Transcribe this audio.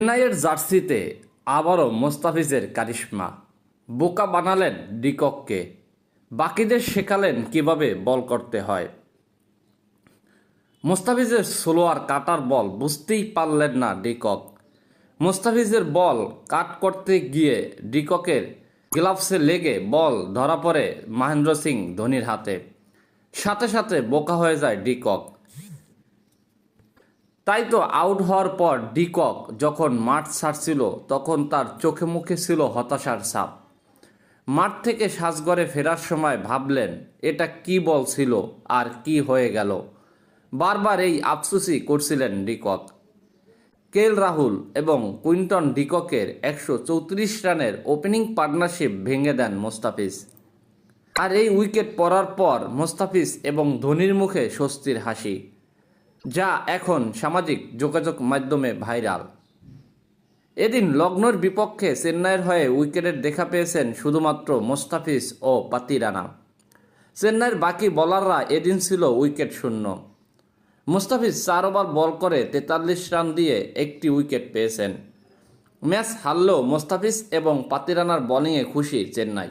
চেন্নাইয়ের জার্সিতে আবারও মোস্তাফিজের কারিশমা। বোকা বানালেন ডিকককে। বাকিদের শেখালেন কীভাবে বল করতে হয়। মোস্তাফিজের স্লো আর কাটার বল বুঝতেই পারলেন না ডিকক। মোস্তাফিজের বল কাট করতে গিয়ে ডিককের গ্লাভসে লেগে বল ধরা পড়ে মহেন্দ্র সিং ধোনির হাতে। সাথে সাথে বোকা হয়ে যায় ডিকক। তাই তো আউট হওয়ার পর ডিকক যখন মাঠ ছাড়ছিল, তখন তার চোখে মুখে ছিল হতাশার ছাপ। মাঠ থেকে সাজগড়ে ফেরার সময় ভাবলেন, এটা কি বল ছিল? আর কি হয়ে গেল? বারবার এই আফসুসই করছিলেন ডিকক। কেল রাহুল এবং কুইন্টন ডিককের একশো চৌত্রিশ রানের ওপেনিং পার্টনারশিপ ভেঙে দেন মোস্তাফিজ। আর এই উইকেট পড়ার পর মোস্তাফিজ এবং ধোনির মুখে স্বস্তির হাসি। যা এখন সামাজিক যোগাযোগ মাধ্যমে ভাইরাল। এদিন লগ্নর বিপক্ষে চেন্নাইয়ের হয়ে উইকেটের দেখা পেয়েছেন শুধুমাত্র মোস্তাফিজ ও পাতিরানা চেন্নাইয়ের বাকি বলাররা এদিন ছিল উইকেট শূন্য। মুস্তাফিজ চার ওভার বল করে তেতাল্লিশ রান দিয়ে একটি উইকেট পেয়েছেন। ম্যাচ হারলেও মোস্তাফিজ এবং পাতিরানার বোলিংয়ে খুশি চেন্নাই।